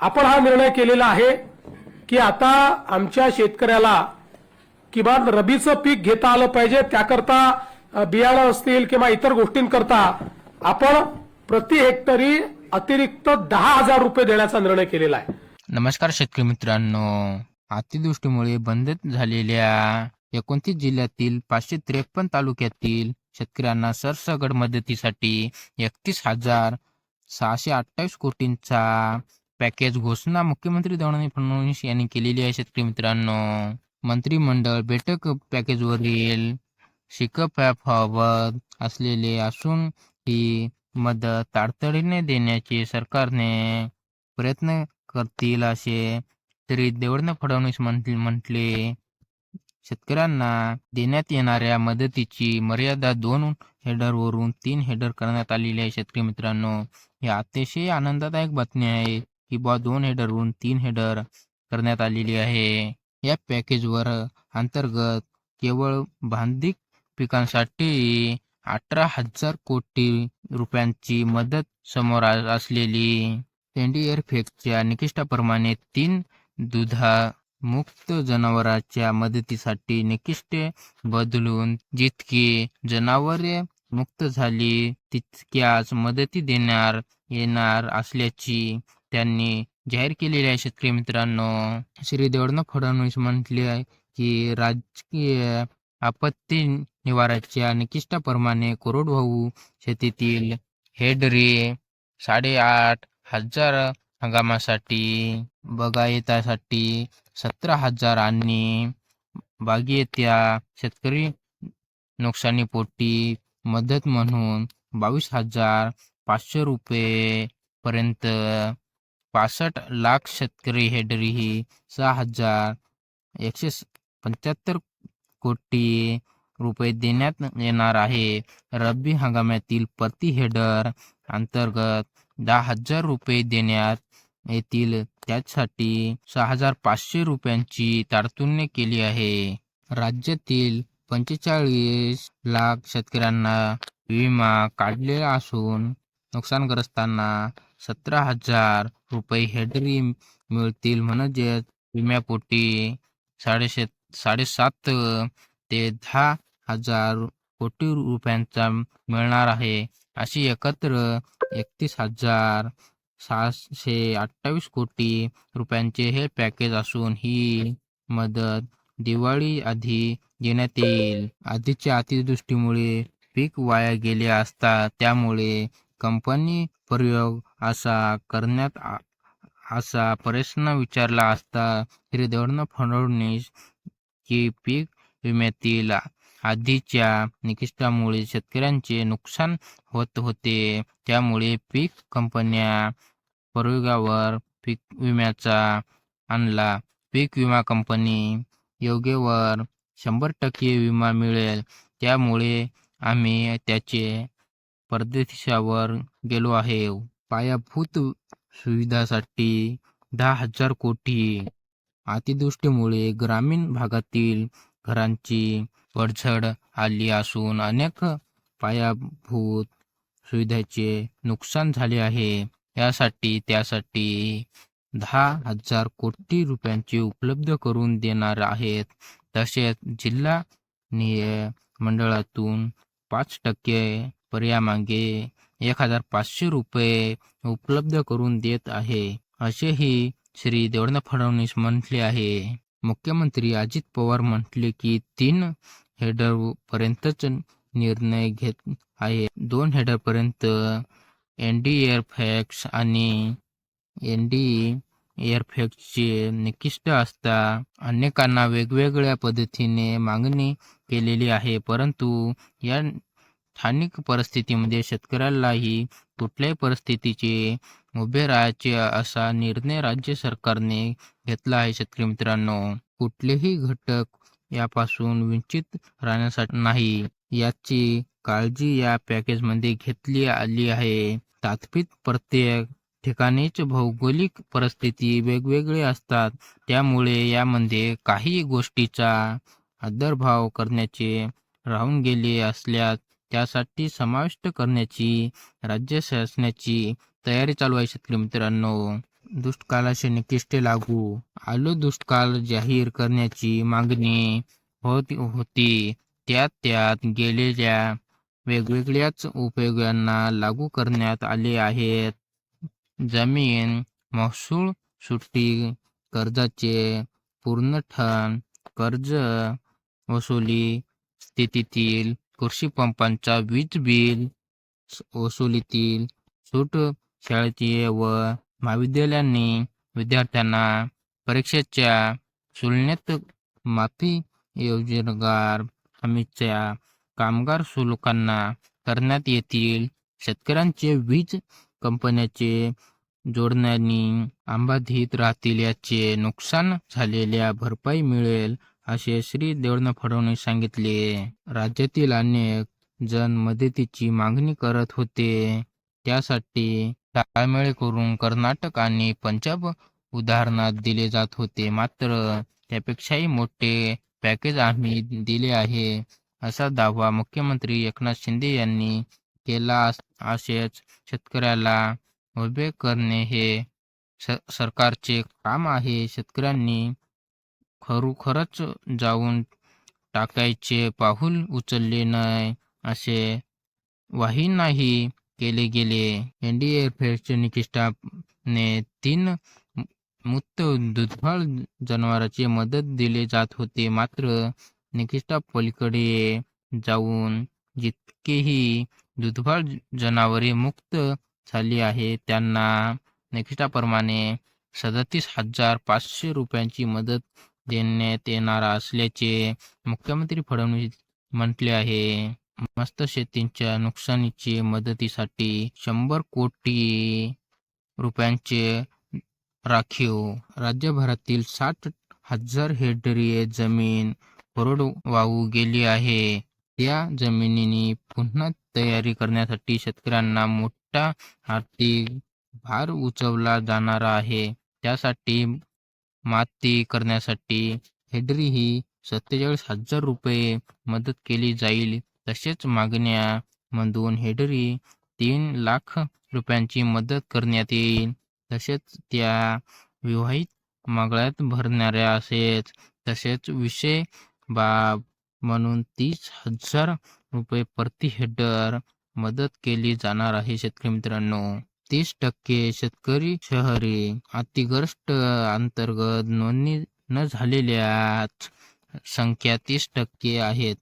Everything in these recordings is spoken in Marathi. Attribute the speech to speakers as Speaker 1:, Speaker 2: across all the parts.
Speaker 1: आपण हा निर्णय केलेला आहे की आता आमच्या शेतकऱ्याला किमान रबीचं पीक घेता आलं पाहिजे त्याकरता बियाणं असतील किंवा इतर गोष्टींकरता आपण प्रति हेक्टरी अतिरिक्त दहा हजार रुपये देण्याचा निर्णय केलेला आहे.
Speaker 2: नमस्कार शेतकरी मित्रांनो. अतिवृष्टीमुळे बंद झालेल्या एकोणतीस जिल्ह्यातील पाचशे त्रेपन्न तालुक्यातील शेतकऱ्यांना सरसगड मदतीसाठी एकतीस हजार सहाशे अठ्ठावीस कोटींचा पॅकेज घोषणा मुख्यमंत्री देवेंद्र फडणवीस यांनी केलेली आहे शेतकरी मित्रांनो. मंत्रिमंडळ बैठक पॅकेजवरील शिकप्याबाबत असलेले असून ही मदत तातडीने देण्याचे सरकारने प्रयत्न करतील असे तरी देवेंद्र फडणवीस म्हंटले म्हटले. शेतकऱ्यांना देण्यात येणाऱ्या मदतीची मर्यादा दोन हेडरवरून तीन हेडर करण्यात आलेली आहे शेतकरी मित्रांनो. ही अतिशय आनंददायक बातमी आहे. किंवा दोन हेडरवरून तीन हेडर करण्यात आलेली आहे. या पॅकेजवर अंतर्गत केवळ बांधिक पिकांसाठी अठरा हजार कोटी रुपयांची मदत समोर असलेली एनडीआरएफच्या निकिष्टाप्रमाणे तीन दुधा मुक्त जनावरांच्या मदतीसाठी निकिष्ट बदलून जितकी जनावरे मुक्त झाली तितक्याच मदती देणार येणार असल्याची त्यांनी जाहीर केलेली आहे शेतकरी मित्रांनो. श्री देवेंद्र फडणवीस म्हटले आहे की राजकीय आपत्ती निवाराच्या निकिष्टाप्रमाणे कोरडवाहू शेतीतील हेडरे साडेआठ हजार हंगामासाठी बागायतासाठी सतरा हजार आणि बागायत्या शेतकरी नुकसानीपोटी मदत म्हणून बावीस हजार पाचशे रुपये पर्यंत पासष्ट लाख शेतकरी हेडरी ही सहा हजार एकशे पंच्याहत्तर कोटी रुपये देण्यात येणार आहे. रब्बी हंगामातील प्रति हेडर अंतर्गत दहा हजार रुपये देण्यात येतील. त्यासाठी सहा हजार पाचशे रुपयांची तारतुण्य केली आहे. राज्यातील पंचेचाळीस लाख शेतकऱ्यांना विमा काढलेला असून नुकसानग्रस्तांना सतरा हजार रुपये हेडरी मिळतील म्हणजेच विम्यापोटी साडेशे साडेसात ते दहा हजार कोटी रुपयांचा मिळणार आहे. अशी एकत्र एकतीस हजार सहाशे अठ्ठावीस कोटी रुपयांचे हे पॅकेज असून ही मदत दिवाळी आधी देण्यात येईल. आधीच्या अतिदृष्टीमुळे पीक वाया गेले असता त्यामुळे कंपनी प्रयोग असा करण्यात असा प्रश्न विचारला असता श्री फडणवीस की पीक विम्यातील आधीच्या निकिष्टामुळे शेतकऱ्यांचे नुकसान होत होते. त्यामुळे पीक कंपन्या प्रयोगावर पीक विम्याचा आणला. पीक विमा कंपनी योग्यवर शंभर टक्के विमा मिळेल. त्यामुळे आम्ही त्याचे परदेशावर गेलो आहे. पायाभूत सुविधासाठी दहा हजार कोटी. अतिवृष्टीमुळे ग्रामीण भागातील घरांची पडझड आली असून अनेक पायाभूत सुविधाचे नुकसान झाले आहे. यासाठी त्यासाठी दहा हजार कोटी रुपयांची उपलब्ध करून देणार आहेत. तसेच जिल्हा निय मंडळातून पाच टक्के पर्यामागे एक हजार पाचशे रुपये उपलब्ध करून देत आहे. असेही श्री देवेंद्र फडणवीस म्हटले आहे. मुख्यमंत्री अजित पवार म्हटले की तीन हेडर पर्यंतच निर्णय घेत आहे. दोन हेडर पर्यंत एन डी एअरफॅक्स आणि एन डी एअरफॅक्सचे निकिष्ट असता अनेकांना वेगवेगळ्या पद्धतीने मागणी केलेली आहे. परंतु या स्थानिक परिस्थितीमध्ये शेतकऱ्यालाही कुठल्याही परिस्थितीचे उभे राहायचे असा निर्णय राज्य सरकारने घेतला आहे शेतकरी मित्रांनो. कुठलेही घटक यापासून वंचित राहण्यासाठी नाही याची काळजी या पॅकेजमध्ये घेतली आली आहे. तात्पित प्रत्येक ठिकाणीच भौगोलिक परिस्थिती वेगवेगळी असतात त्यामुळे यामध्ये काही गोष्टीचा आदरभाव करण्याचे राहून गेले असल्यास त्यासाठी समाविष्ट करण्याची राज्य शासनाची तयारी चालू आहे शेतकरी मित्रांनो. दुष्काळाचे निकिष्टे लागू आलो दुष्काळ जाहीर करण्याची मागणी होत होती. त्यात त्यात गेलेल्या वेगवेगळ्याच उपयोगांना लागू करण्यात आले आहेत. जमीन महसूल सुट्टी कर्जाचे पूर्णठन कर्ज वसुली स्थितीतील कृषी पंपांचा वीज बिल वसुलीतील सूट शाळेची व महाविद्यालयांनी विद्यार्थ्यांना परीक्षेच्या तुलनेत माफी योजनेगार हमीच्या कामगार शुल्कांना करण्यात येतील. शेतकऱ्यांचे वीज कंपन्याचे जोडण्यांनी अंबाधित राहतील याचे नुकसान झालेल्या भरपाई मिळेल. असे श्री देवेंद्र फडणवीस सांगितले. राज्यातील अनेक जण मदतीची मागणी करत होते. त्यासाठी ताळमेळ करून कर्नाटक आणि पंजाब उदाहरणात दिले जात होते. मात्र त्यापेक्षाही मोठे पॅकेज आम्ही दिले आहे असा दावा मुख्यमंत्री एकनाथ शिंदे यांनी केला असेच शेतकऱ्याला उभे करणे हे स- सरकारचे काम आहे. शेतकऱ्यांनी खरोखरच जाऊन टाकायचे पाऊल उचलले नाही असे वाहीनाही केले गेले. एनडीए फेडचे निकिष्टाने तीन मुक्त दुधफळ जनावरांची मदत दिले जात होते. मात्र निकिष्टा पलीकडे जाऊन जितकेही दुधफळ जनावरे मुक्त झाली आहे त्यांना निकिष्टाप्रमाणे सदतीस हजार पाचशे रुपयांची मदत देण्यात येणार असल्याचे मुख्यमंत्री फडणवीस म्हटले आहे. मस्त शेतींच्या नुकसानीची मदतीसाठी शंभर कोटी रुपयांचे राखीव. राज्यभरातील साठ हजार हेक्टरीय जमीन कोरडवाहू गेली आहे. त्या जमिनीनी पुन्हा तयारी करण्यासाठी शेतकऱ्यांना मोठा आर्थिक भार उचवला जाणार आहे. त्यासाठी माती करण्यासाठी हेडरी ही सत्तेचाळीस हजार रुपये मदत केली जाईल. तसेच मागण्यामधून हेडरी तीन लाख रुपयांची मदत करण्यात येईल. तसेच त्या विवाहित मागळ्यात भरणाऱ्या असेच तसेच विषय बाब म्हणून तीस हजार रुपये प्रति हेक्टर मदत केली जाणार आहे. शेतकरी मित्रांनो तीस टक्के शेतकरी शहरी अतिग्रस्त अंतर्गत नोंदणी न झालेल्या संख्या तीस टक्के आहेत.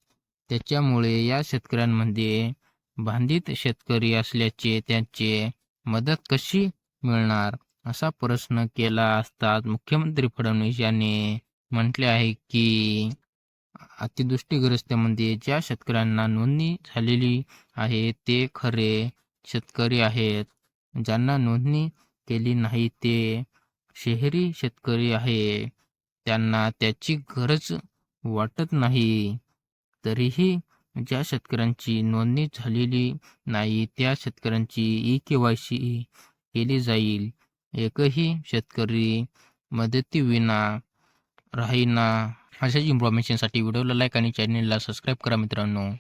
Speaker 2: त्याच्यामुळे या शेतकऱ्यांमध्ये बांधित शेतकरी असल्याचे त्यांचे मदत कशी मिळणार? असा प्रश्न केला असता मुख्यमंत्री फडणवीस यांनी म्हटले आहे की अतिवृष्टीग्रस्तांमध्ये ज्या शेतकऱ्यांना नोंदणी झालेली आहे ते खरे शेतकरी आहेत. ज्यांना नोंदणी केली नाही ते शहरी शेतकरी आहे. त्यांना त्याची गरज वाटत नाही. तरीही ज्या शेतकऱ्यांची नोंदणी झालेली नाही त्या शेतकऱ्यांची ई के वाय सी केली जाईल. एकही शेतकरी मदतीविना राहीना. अशाच इन्फॉर्मेशनसाठी व्हिडिओला लाईक आणि चॅनलला सबस्क्राईब करा मित्रांनो.